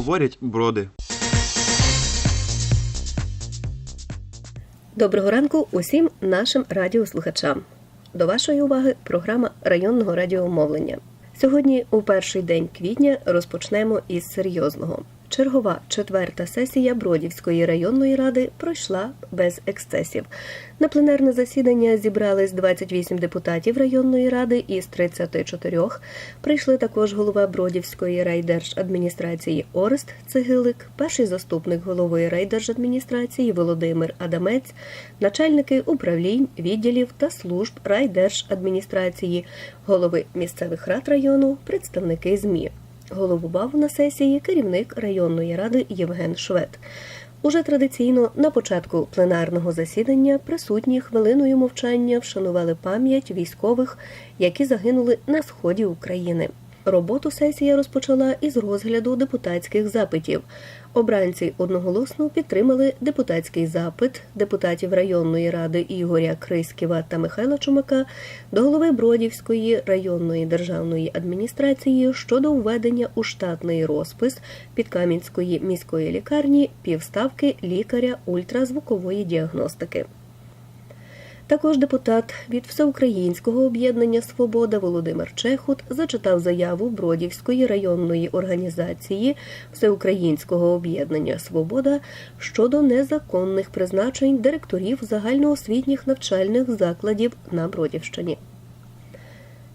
говорять броди. Доброго ранку усім нашим радіослухачам. До вашої уваги програма районного радіомовлення. Сьогодні, у перший день квітня, розпочнемо із серйозного. Чергова четверта сесія Бродівської районної ради пройшла без ексцесів. На пленарне засідання зібрались 28 депутатів районної ради із 34. Прийшли також голова Бродівської райдержадміністрації Орест Цигилик, перший заступник голови райдержадміністрації Володимир Адамець, начальники управлінь, відділів та служб райдержадміністрації, голови місцевих рад району, представники ЗМІ. Головував на сесії керівник районної ради Євген Швед. Уже традиційно на початку пленарного засідання присутні хвилиною мовчання вшанували пам'ять військових, які загинули на сході України. Роботу сесія розпочала із розгляду депутатських запитів. Обранці одноголосно підтримали депутатський запит депутатів районної ради Ігоря Криськіва та Михайла Чумака до голови Бродівської районної державної адміністрації щодо введення у штатний розпис Підкам'янської міської лікарні півставки лікаря ультразвукової діагностики. Також депутат від Всеукраїнського об'єднання Свобода Володимир Чехут зачитав заяву Бродівської районної організації Всеукраїнського об'єднання Свобода щодо незаконних призначень директорів загальноосвітніх навчальних закладів на Бродівщині.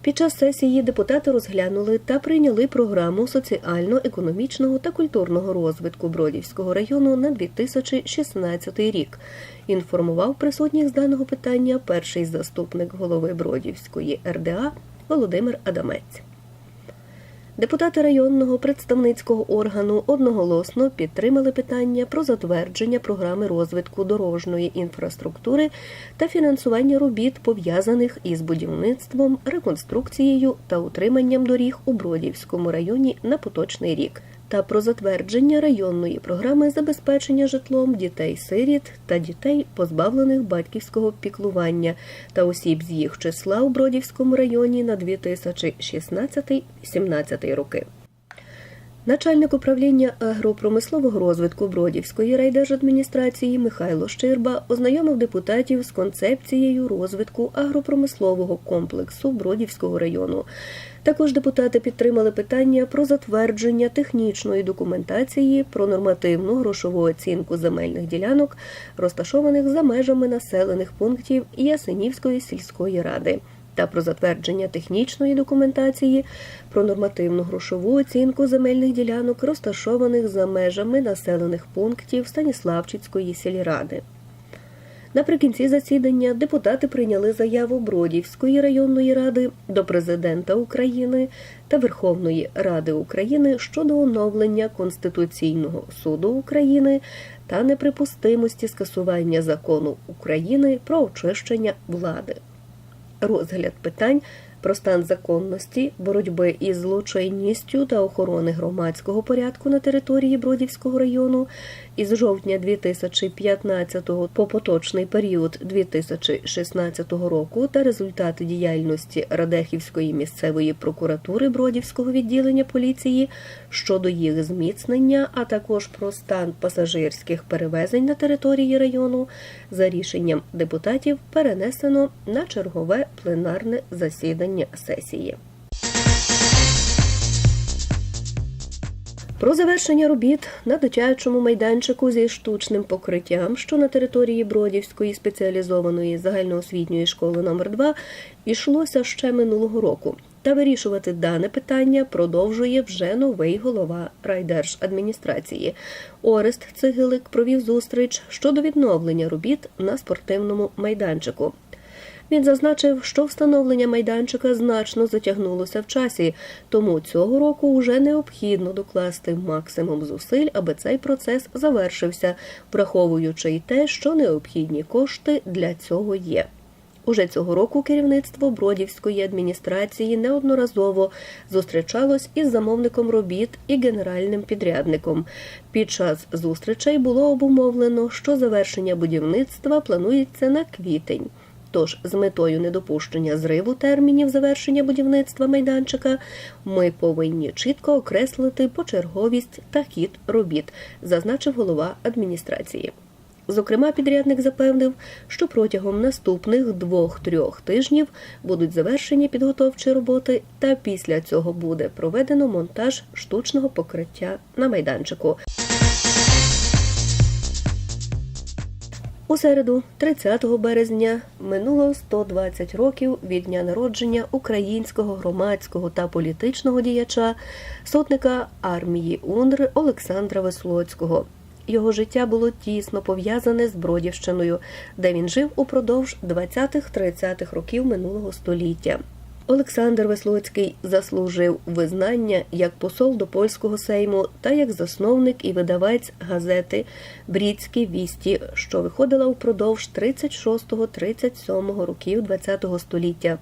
Під час сесії депутати розглянули та прийняли програму соціально-економічного та культурного розвитку Бродівського району на 2016 рік. Інформував присутніх з даного питання перший заступник голови Бродівської РДА Володимир Адамець. Депутати районного представницького органу одноголосно підтримали питання про затвердження програми розвитку дорожньої інфраструктури та фінансування робіт, пов'язаних із будівництвом, реконструкцією та утриманням доріг у Бродівському районі на поточний рік. Та про затвердження районної програми забезпечення житлом дітей-сиріт та дітей, позбавлених батьківського піклування та осіб з їх числа у Бродівському районі на 2016-17 роки. Начальник управління агропромислового розвитку Бродівської райдержадміністрації Михайло Щирба ознайомив депутатів з концепцією розвитку агропромислового комплексу Бродівського району. Також депутати підтримали питання про затвердження технічної документації про нормативну грошову оцінку земельних ділянок, розташованих за межами населених пунктів Ясенівської сільської ради та про затвердження технічної документації про нормативну грошову оцінку земельних ділянок, розташованих за межами населених пунктів Станіславчицької сільради. Наприкінці засідання депутати прийняли заяву Бродівської районної ради до президента України та Верховної Ради України щодо оновлення Конституційного суду України та неприпустимості скасування закону України про очищення влади розгляд питань про стан законності, боротьби із злочинністю та охорони громадського порядку на території Бродівського району. Із жовтня 2015 по поточний період 2016 року та результати діяльності Радехівської місцевої прокуратури Бродівського відділення поліції щодо їх зміцнення, а також про стан пасажирських перевезень на території району за рішенням депутатів перенесено на чергове пленарне засідання сесії. Про завершення робіт на дитячому майданчику зі штучним покриттям, що на території Бродівської спеціалізованої загальноосвітньої школи номер 2 йшлося ще минулого року. Та вирішувати дане питання продовжує вже новий голова райдержадміністрації. Орест Цигилик провів зустріч щодо відновлення робіт на спортивному майданчику. Він зазначив, що встановлення майданчика значно затягнулося в часі, тому цього року вже необхідно докласти максимум зусиль, аби цей процес завершився, враховуючи й те, що необхідні кошти для цього є. Уже цього року керівництво Бродівської адміністрації неодноразово зустрічалось із замовником робіт і генеральним підрядником. Під час зустрічей було обумовлено, що завершення будівництва планується на квітень. Тож, з метою недопущення зриву термінів завершення будівництва майданчика, ми повинні чітко окреслити почерговість та хід робіт, зазначив голова адміністрації. Зокрема, підрядник запевнив, що протягом наступних двох-трьох тижнів будуть завершені підготовчі роботи, та після цього буде проведено монтаж штучного покриття на майданчику. У середу, 30 березня, минуло 120 років від дня народження українського громадського та політичного діяча, сотника армії УНР Олександра Веслоцького. Його життя було тісно пов'язане з Бродівщиною, де він жив упродовж 20-30-х років минулого століття. Олександр Веслоцький заслужив визнання як посол до польського сейму та як засновник і видавець газети Брідські вісті, що виходила впродовж 36-37 років ХХ століття.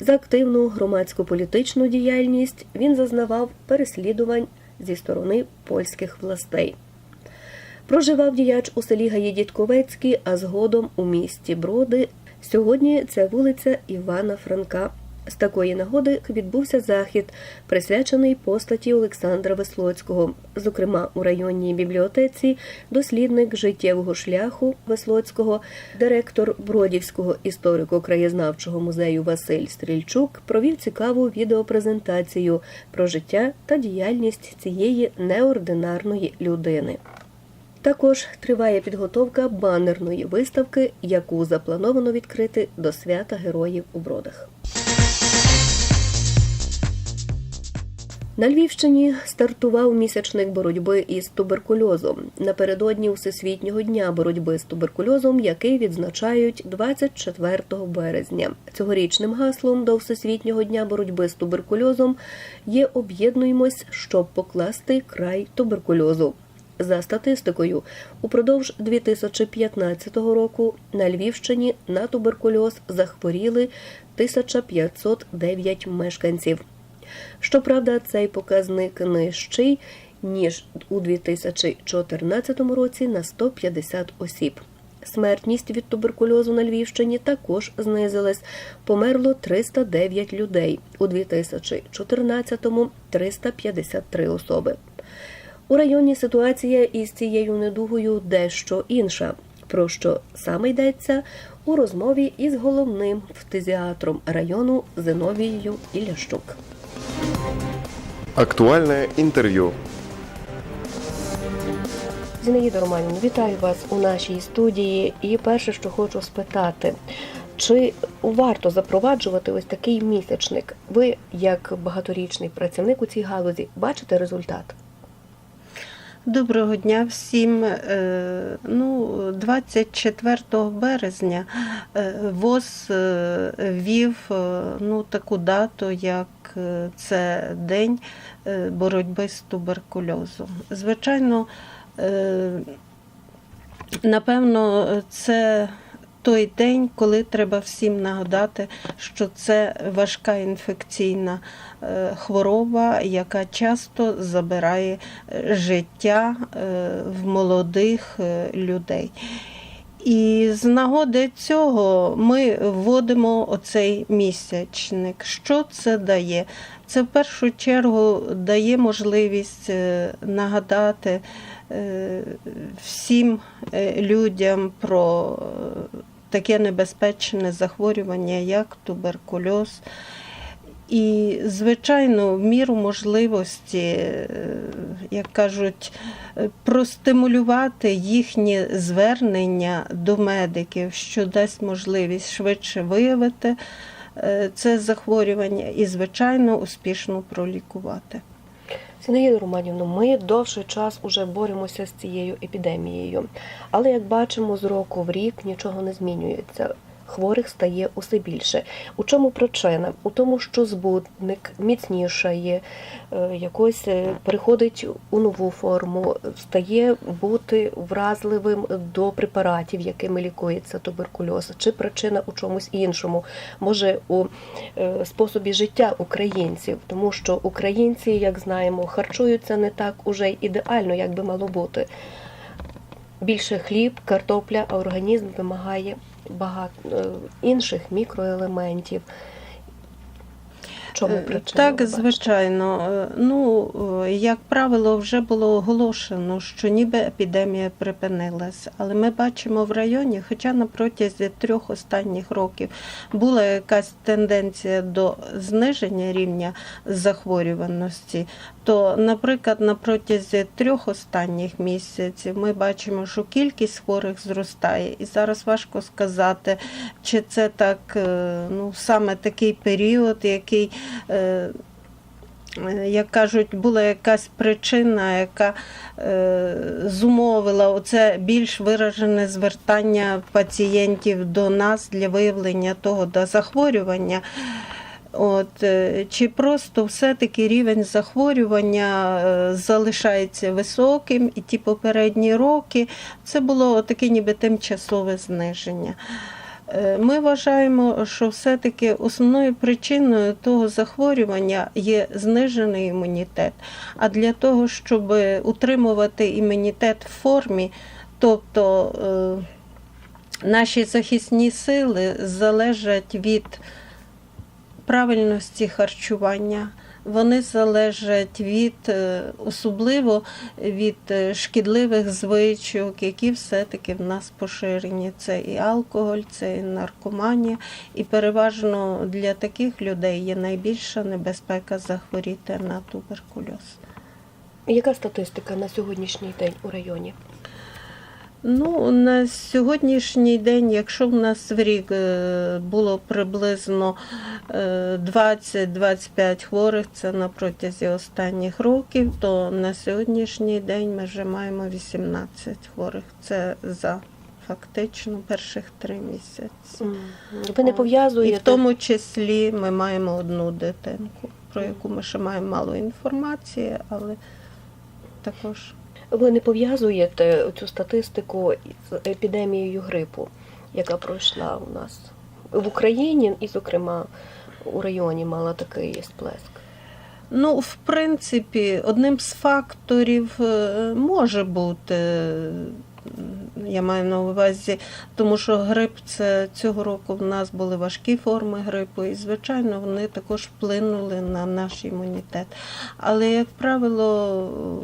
За активну громадсько-політичну діяльність він зазнавав переслідувань зі сторони польських властей. Проживав діяч у селі Гаїдітковецькі, а згодом у місті Броди. Сьогодні це вулиця Івана Франка. З такої нагоди відбувся захід, присвячений постаті Олександра Веслоцького. Зокрема, у районній бібліотеці дослідник життєвого шляху Веслоцького, директор Бродівського історико-краєзнавчого музею Василь Стрільчук провів цікаву відеопрезентацію про життя та діяльність цієї неординарної людини. Також триває підготовка банерної виставки, яку заплановано відкрити до свята героїв у бродах. На Львівщині стартував місячник боротьби із туберкульозом напередодні Всесвітнього дня боротьби з туберкульозом, який відзначають 24 березня. Цьогорічним гаслом до Всесвітнього дня боротьби з туберкульозом є об'єднуємось, щоб покласти край туберкульозу. За статистикою, упродовж 2015 року на Львівщині на туберкульоз захворіли 1509 мешканців. Щоправда, цей показник нижчий ніж у 2014 році на 150 осіб. Смертність від туберкульозу на Львівщині також знизилась. Померло 309 людей, у 2014-му – 353 особи. У районі ситуація із цією недугою дещо інша, про що саме йдеться у розмові із головним фтизіатром району Зиновією Ілящук. Актуальне інтерв'ю. Зінаїда Романівна, вітаю вас у нашій студії. І перше, що хочу спитати, чи варто запроваджувати ось такий місячник? Ви, як багаторічний працівник у цій галузі, бачите результат? Доброго дня всім. Е, Ну, 24 березня е, ВОЗ ввів е, ну, таку дату, як це День боротьби з туберкульозом. Звичайно, напевно, це той день, коли треба всім нагадати, що це важка інфекційна е, хвороба, яка часто забирає е, життя е, в молодих людей. І з нагоди цього ми вводимо оцей місячник. Що це дає? Це в першу чергу дає можливість нагадати всім людям про таке небезпечне захворювання, як туберкульоз. І, звичайно, в міру можливості, е, як кажуть, е, простимулювати їхнє звернення до медиків, що дасть можливість швидше виявити е, це захворювання і, звичайно, успішно пролікувати. Зінаїда Романівна, ми довший час уже боремося з цією епідемією, але як бачимо, з року в рік нічого не змінюється. Хворих стає усе більше. У чому причина? У тому, що збудник міцнішає, е, якось е, переходить у нову форму, стає бути вразливим до препаратів, якими лікується туберкульоз, чи причина у чомусь іншому, може у е, способі життя українців, тому що українці, як знаємо, харчуються не так уже ідеально, як би мало бути. Більше хліб, картопля, а організм вимагає багато е, інших мікроелементів. Чому Е, причина? Так, звичайно. Е, Ну, е, як правило, вже було оголошено, що ніби епідемія припинилась. Але ми бачимо в районі, хоча на протязі трьох останніх років була якась тенденція до зниження рівня захворюваності, то, наприклад, на протязі трьох останніх місяців ми бачимо, що кількість хворих зростає. І зараз важко сказати, чи це так, ну, саме такий період, який. Е, е, Як кажуть, була якась причина, яка е, зумовила оце більш виражене звертання пацієнтів до нас для виявлення того до захворювання. От, е, чи просто все-таки рівень захворювання залишається високим, і ті попередні роки це було таке ніби тимчасове зниження. Е, Ми вважаємо, що все-таки основною причиною того захворювання є знижений імунітет. А для того, щоб утримувати імунітет в формі, тобто е, наші захисні сили залежать від правильності харчування. Вони залежать від е, особливо від е, шкідливих звичок, які все-таки в нас поширені. Це і алкоголь, це і наркоманія. І переважно для таких людей є найбільша небезпека захворіти на туберкульоз. Яка статистика на сьогоднішній день у районі? Ну, на сьогоднішній день, якщо в нас в рік е, було приблизно е, 20-25 хворих, це на протязі останніх років, то на сьогоднішній день ми вже маємо 18 хворих. Це за фактично перших три місяці. Ви не І пов'язуєте в тому числі ми маємо одну дитинку, про яку ми ще маємо мало інформації, але також. Ви не пов'язуєте цю статистику з епідемією грипу, яка пройшла у нас в Україні, і, зокрема, у районі мала такий сплеск. Ну, в принципі, одним з факторів е, може бути, я маю на увазі, тому що грип це цього року в нас були важкі форми грипу, і, звичайно, вони також вплинули на наш імунітет. Але, як правило,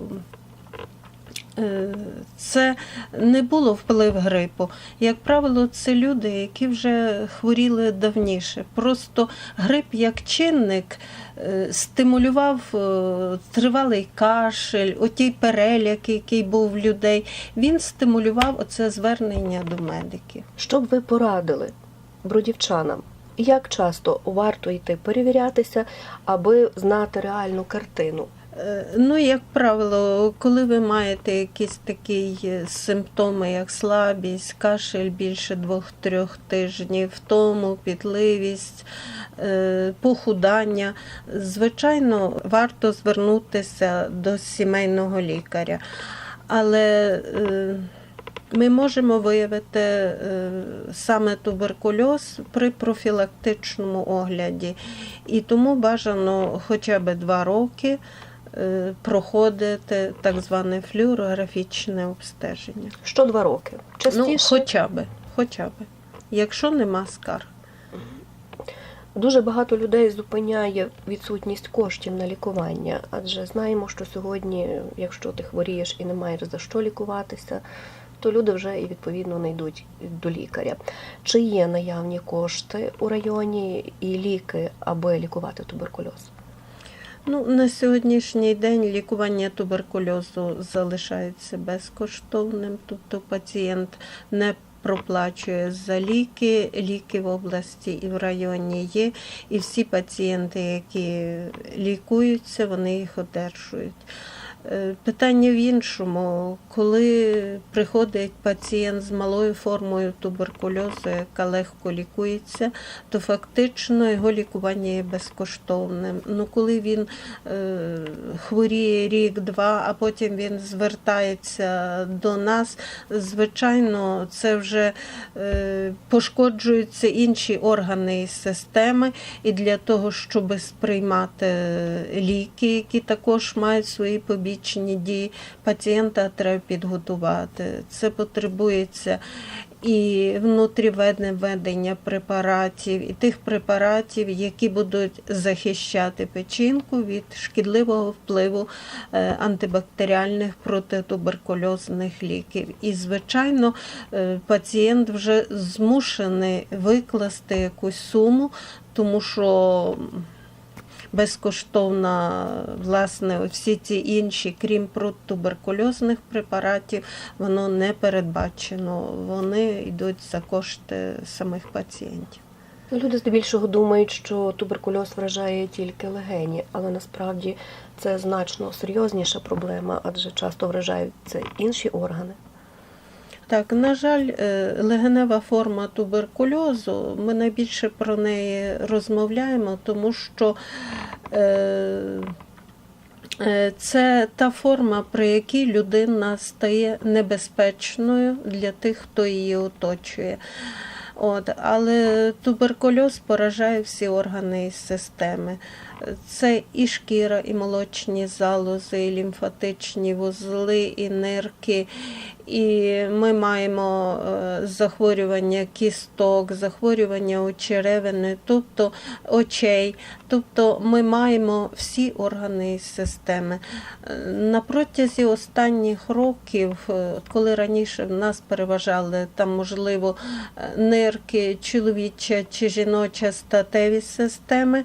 це не було вплив грипу. Як правило, це люди, які вже хворіли давніше. Просто грип як чинник е, стимулював е, тривалий кашель, отій переляк, який був в людей. Він стимулював оце звернення до медиків. Що б ви порадили бродівчанам? Як часто варто йти перевірятися, аби знати реальну картину? Е, Ну, як правило, коли ви маєте якісь такі е, симптоми, як слабість, кашель більше двох-трьох тижнів, втому, підливість, е, похудання, звичайно, варто звернутися до сімейного лікаря. Але ми можемо виявити саме туберкульоз при профілактичному огляді, і тому бажано хоча б два роки проходити так зване флюорографічне обстеження. Що два роки? Ну, хоча б, хоча б, якщо нема скарг. дуже багато людей зупиняє відсутність коштів на лікування, адже знаємо, що сьогодні, якщо ти хворієш і не маєш за що лікуватися, то люди вже і відповідно не йдуть до лікаря. Чи є наявні кошти у районі і ліки, аби лікувати туберкульоз? Ну, на сьогоднішній день лікування туберкульозу залишається безкоштовним, тобто пацієнт не проплачує за ліки, ліки в області і в районі є, і всі пацієнти, які лікуються, вони їх одержують. Е, Питання в іншому, коли приходить пацієнт з малою формою туберкульозу, яка легко лікується, то фактично його лікування є безкоштовним. Ну, коли він е, хворіє рік-два, а потім він звертається до нас, звичайно, це вже е, пошкоджуються інші органи і системи, і для того, щоб сприймати ліки, які також мають свої побічні фізичні дії пацієнта треба підготувати. Це потребується і внутріведне введення препаратів, і тих препаратів, які будуть захищати печінку від шкідливого впливу е, антибактеріальних протитуберкульозних ліків. І, звичайно, е, пацієнт вже змушений викласти якусь суму, тому що безкоштовно, власне, всі ці інші, крім протитуберкульозних препаратів, воно не передбачено. Вони йдуть за кошти самих пацієнтів. Люди здебільшого думають, що туберкульоз вражає тільки легені, але насправді це значно серйозніша проблема, адже часто вражають це інші органи. Так, на жаль, е, легенева форма туберкульозу, ми найбільше про неї розмовляємо, тому що е, е, це та форма, при якій людина стає небезпечною для тих, хто її оточує. От, але туберкульоз поражає всі органи і системи. Це і шкіра, і молочні залози, і лімфатичні вузли, і нирки. І ми маємо е, захворювання кісток, захворювання очеревини, тобто очей. Тобто ми маємо всі органи і системи. Е, На протязі останніх років, е, коли раніше в нас переважали там, можливо, нирки, чоловіча чи жіноча статеві системи,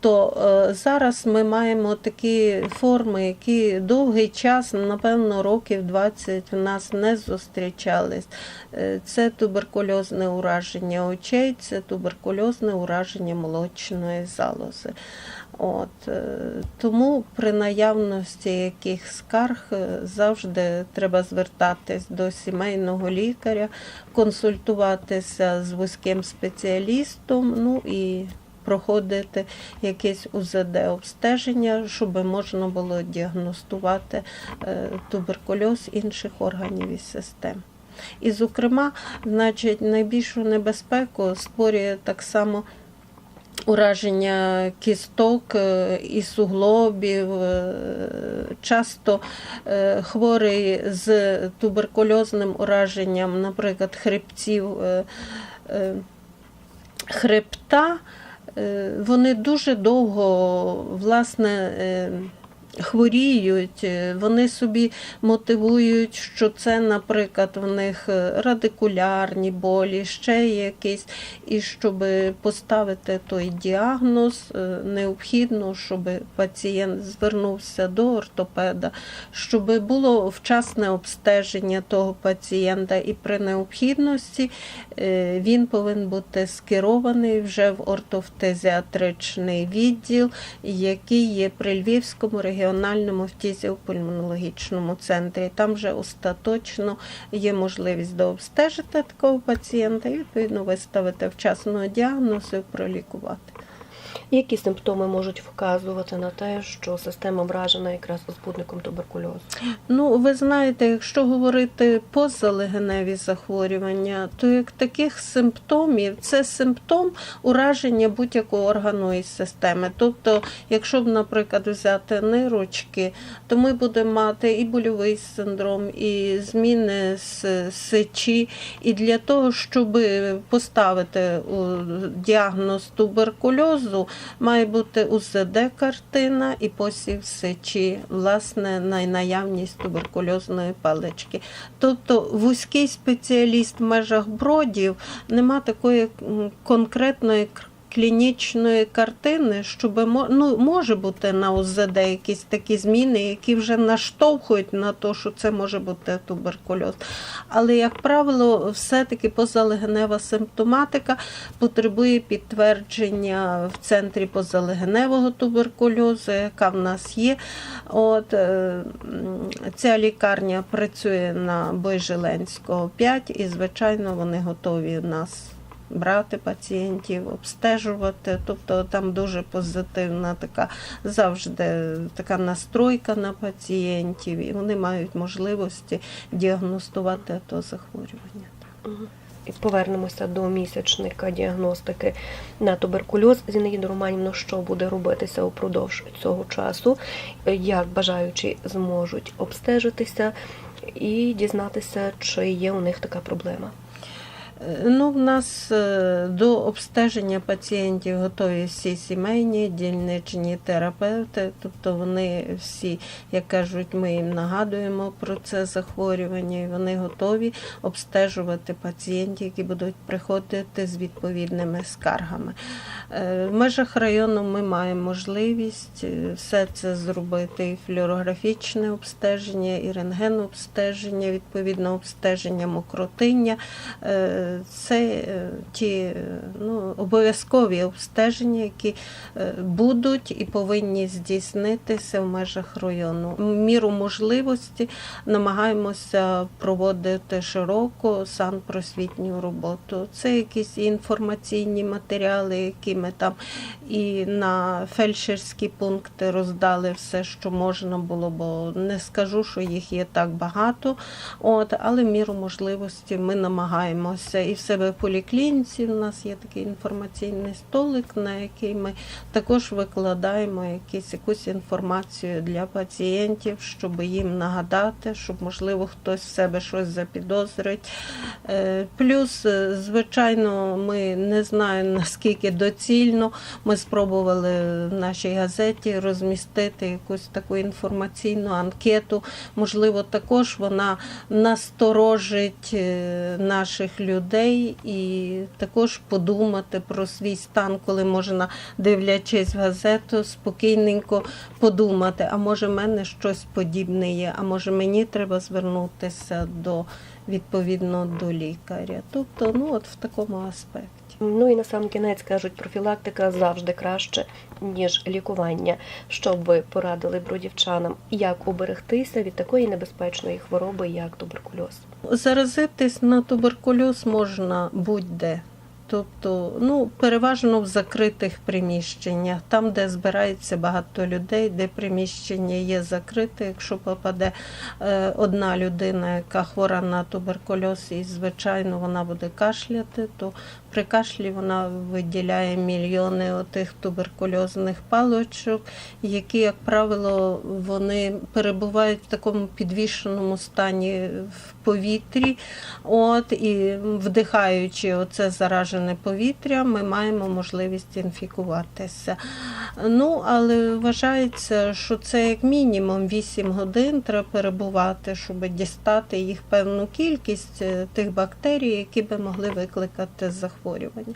то е, зараз ми маємо такі форми, які довгий час, напевно, років 20 в нас не зустрічались. Е, Це туберкульозне ураження очей, це туберкульозне ураження молочної залози. От, е, тому при наявності яких скарг завжди треба звертатись до сімейного лікаря, консультуватися з вузьким спеціалістом, ну і проходити якесь УЗД обстеження, щоб можна було діагностувати е, туберкульоз інших органів і систем. І, зокрема, значить, найбільшу небезпеку створює так само ураження кісток е, і суглобів. Е, Часто хворий з туберкульозним ураженням, наприклад, хребців, хребта, вони дуже довго власне. Хворіють, е, вони собі мотивують, що це, наприклад, в них е, радикулярні болі, ще якісь. І щоб поставити той діагноз, е, необхідно, щоб пацієнт звернувся до ортопеда, щоб було вчасне обстеження того пацієнта, і при необхідності він повинен бути скерований вже в ортофтезіатричний відділ, який є при Львівському регіональному фтізіопульмонологічному центрі. Там вже остаточно є можливість дообстежити такого пацієнта і відповідно виставити вчасного діагнозу і пролікувати. Які симптоми можуть вказувати на те, що система вражена якраз збудником туберкульозу? Ну, ви знаєте, якщо говорити позалегеневі захворювання, то як таких симптомів це симптом ураження будь-якого органу і системи. Тобто, якщо б, наприклад, взяти нирочки, то ми будемо мати і больовий синдром, і зміни з сечі. І для того, щоб поставити діагноз туберкульозу, має бути УЗД-картина і посів сечі, власне, на наявність туберкульозної палички. Тобто вузький спеціаліст в межах бродів нема такої конкретної клінічної картини, щоб ну, може бути на УЗД якісь такі зміни, які вже наштовхують на те, що це може бути туберкульоз. Але, як правило, все-таки позалегенева симптоматика потребує підтвердження в центрі позалегеневого туберкульозу, яка в нас є. От, е, ця лікарня працює на Бойжиленського 5 і, звичайно, вони готові нас брати пацієнтів, обстежувати. Тобто там дуже позитивна така завжди така настройка на пацієнтів, і вони мають можливості діагностувати то захворювання. Повернемося до місячника діагностики на туберкульоз. Зінаїда Романівна, що буде робитися упродовж цього часу, як бажаючі зможуть обстежитися і дізнатися, чи є у них така проблема. Е, Ну, в нас е, до обстеження пацієнтів готові всі сімейні, дільничні терапевти, тобто вони всі, як кажуть, ми їм нагадуємо про це захворювання, і вони готові обстежувати пацієнтів, які будуть приходити з відповідними скаргами. Е, В межах району ми маємо можливість все це зробити і флюорографічне обстеження, і рентгенобстеження, відповідно обстеження мокротиння. Це е, ті е, ну, обов'язкові обстеження, які е, будуть і повинні здійснитися в межах району. Міру можливості намагаємося проводити широку санпросвітню роботу. Це якісь інформаційні матеріали, які ми там і на фельдшерські пункти роздали все, що можна було, бо не скажу, що їх є так багато. От, але міру можливості ми намагаємося. І в себе в поліклініці в нас є такий інформаційний столик, на який ми також викладаємо якісь, якусь інформацію для пацієнтів, щоб їм нагадати, щоб, можливо, хтось в себе щось запідозрить. Е, Плюс, е, звичайно, ми не знаю наскільки доцільно. Ми спробували в нашій газеті розмістити якусь таку інформаційну анкету. Можливо, також вона насторожить е, наших людей і також подумати про свій стан, коли можна, дивлячись в газету, спокійненько подумати, а може в мене щось подібне є, а може мені треба звернутися до відповідно до лікаря. Тобто, ну от в такому аспекті. Ну і на сам кінець кажуть, профілактика завжди краще, ніж лікування. Що ви порадили бродівчанам, як уберегтися від такої небезпечної хвороби, як туберкульоз? Заразитись на туберкульоз можна будь-де. Тобто, ну, переважно в закритих приміщеннях, там, де збирається багато людей, де приміщення є закрите. Якщо попаде е, одна людина, яка хвора на туберкульоз, і звичайно вона буде кашляти, то при кашлі вона виділяє мільйони отих туберкульозних паличок, які, як правило, вони перебувають в такому підвішеному стані в повітрі. От і вдихаючи оце заражене повітря, ми маємо можливість інфікуватися. Ну, але вважається, що це як мінімум 8 годин треба перебувати, щоб дістати їх певну кількість е, тих бактерій, які би могли викликати захворювання.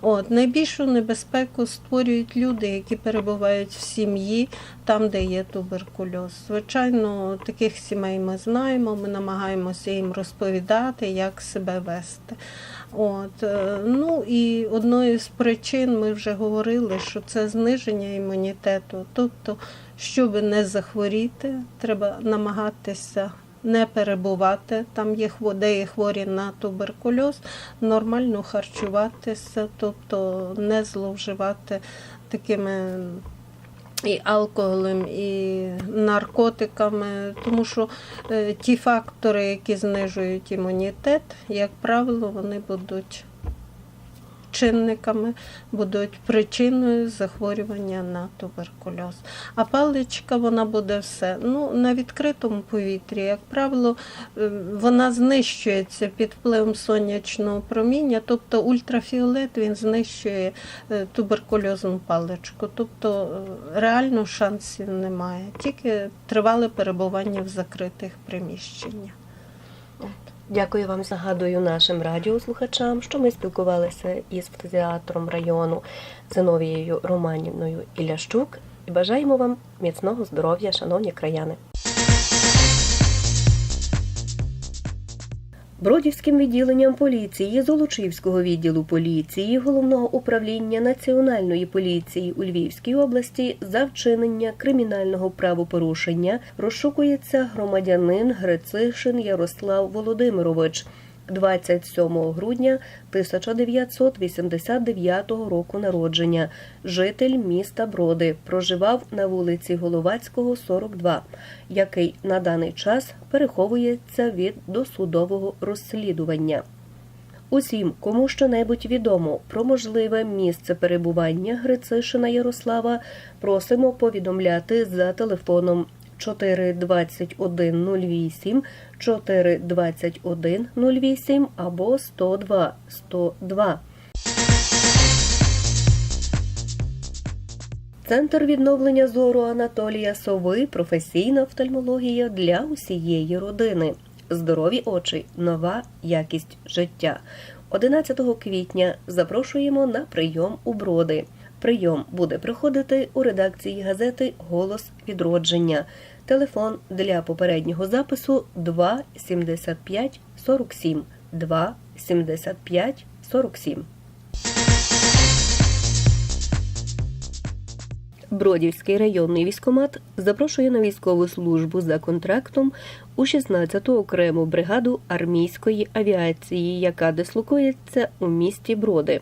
От найбільшу небезпеку створюють люди, які перебувають в сім'ї, там, де є туберкульоз. Звичайно, таких сімей ми знаємо. Ми намагаємося їм розповідати, як себе вести. От е, ну і одною з причин ми вже говорили, що це зниження імунітету. Тобто, щоб не захворіти, треба намагатися. Не перебувати, там є де хворі на туберкульоз, нормально харчуватися, тобто не зловживати такими і алкоголем, і наркотиками, тому що е, ті фактори, які знижують імунітет, як правило, вони будуть чинниками, будуть причиною захворювання на туберкульоз. А паличка вона буде все. Ну, на відкритому повітрі, як правило, е, вона знищується під впливом сонячного проміння, тобто ультрафіолет він знищує е, туберкульозну паличку. Тобто е, реально шансів немає, тільки тривале перебування в закритих приміщеннях. Дякую вам. Нагадую нашим радіослухачам, що ми спілкувалися із фтизіатром району Зиновією Романівною Ілящук і бажаємо вам міцного здоров'я, шановні краяни. Бродівським відділенням поліції Золочівського відділу поліції Головного управління Національної поліції у Львівській області за вчинення кримінального правопорушення розшукується громадянин Грицишин Ярослав Володимирович. 27 грудня 1989 року народження, житель міста Броди, проживав на вулиці Головацького, 42, який на даний час переховується від досудового розслідування. Усім, кому щонебудь відомо про можливе місце перебування Грицишина Ярослава, просимо повідомляти за телефоном 42108, 42108 або 102 102. Центр відновлення зору Анатолія Сови професійна офтальмологія для усієї родини. Здорові очі, нова якість життя. 11 квітня запрошуємо на прийом у броди. Прийом буде проходити у редакції газети Голос відродження. Телефон для попереднього запису 2 75 47 2 75 47. Бродівський районний військомат запрошує на військову службу за контрактом у 16-ту окрему бригаду армійської авіації, яка дислокується у місті Броди.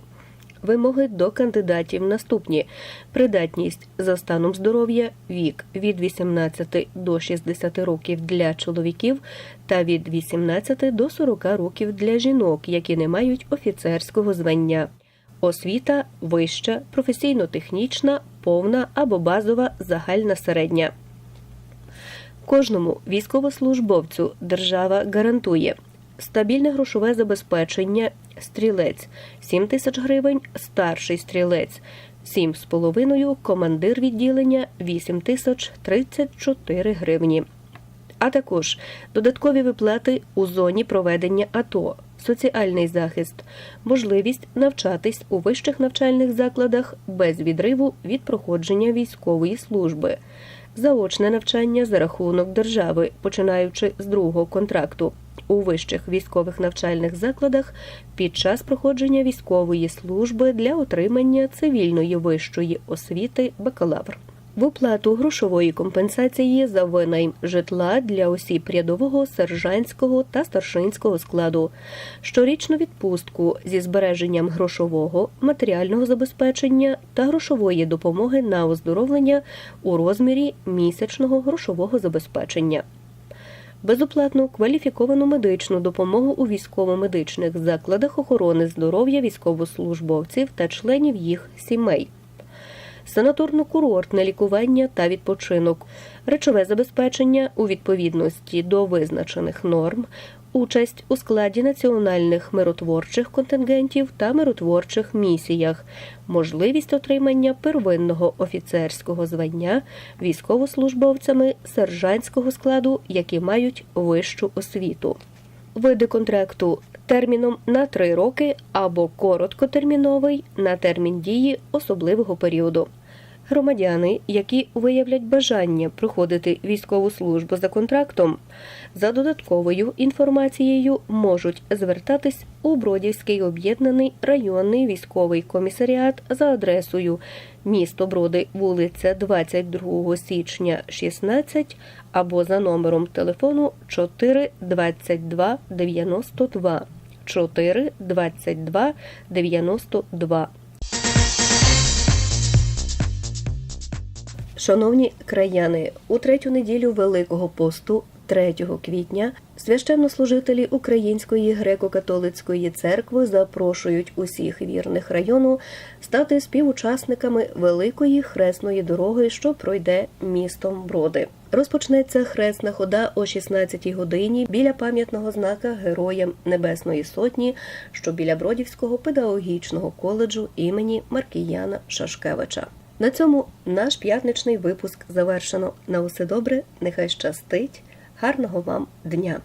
Вимоги до кандидатів наступні: придатність за станом здоров'я, вік від 18 до 60 років для чоловіків та від 18 до 40 років для жінок, які не мають офіцерського звання. Освіта вища, професійно-технічна, повна або базова загальна середня. Кожному військовослужбовцю держава гарантує стабільне грошове забезпечення стрілець 7 тисяч гривень, старший стрілець 7,5, командир відділення 8 тисяч 34 гривні а також додаткові виплати у зоні проведення АТО, соціальний захист, можливість навчатись у вищих навчальних закладах без відриву від проходження військової служби, заочне навчання за рахунок держави, починаючи з другого контракту. У вищих військових навчальних закладах під час проходження військової служби для отримання цивільної вищої освіти бакалавр в оплату грошової компенсації за винайм житла для осіб рядового, сержантського та старшинського складу, щорічну відпустку зі збереженням грошового, матеріального забезпечення та грошової допомоги на оздоровлення у розмірі місячного грошового забезпечення. Безоплатну кваліфіковану медичну допомогу у військово-медичних закладах охорони здоров'я військовослужбовців та членів їх сімей. Санаторно-курортне лікування та відпочинок, речове забезпечення у відповідності до визначених норм, участь у складі національних миротворчих контингентів та миротворчих місіях, можливість отримання первинного офіцерського звання військовослужбовцями сержантського складу, які мають вищу освіту. Види контракту терміном на три роки або короткотерміновий на термін дії особливого періоду. Громадяни, які виявлять бажання проходити військову службу за контрактом, за додатковою інформацією можуть звертатись у Бродівський об'єднаний районний військовий комісаріат за адресою місто Броди, вулиця 22 січня, 16 або за номером телефону 4 22 92 4 22 92. Шановні краяни, у третю неділю Великого посту, 3 квітня, священнослужителі Української греко-католицької церкви запрошують усіх вірних району стати співучасниками великої хресної дороги, що пройде містом Броди. Розпочнеться хресна хода о 16-й годині біля пам'ятного знака Героям Небесної Сотні, що біля Бродівського педагогічного коледжу імені Маркіяна Шашкевича. На цьому наш п'ятничний випуск завершено. На усе добре, нехай щастить, гарного вам дня!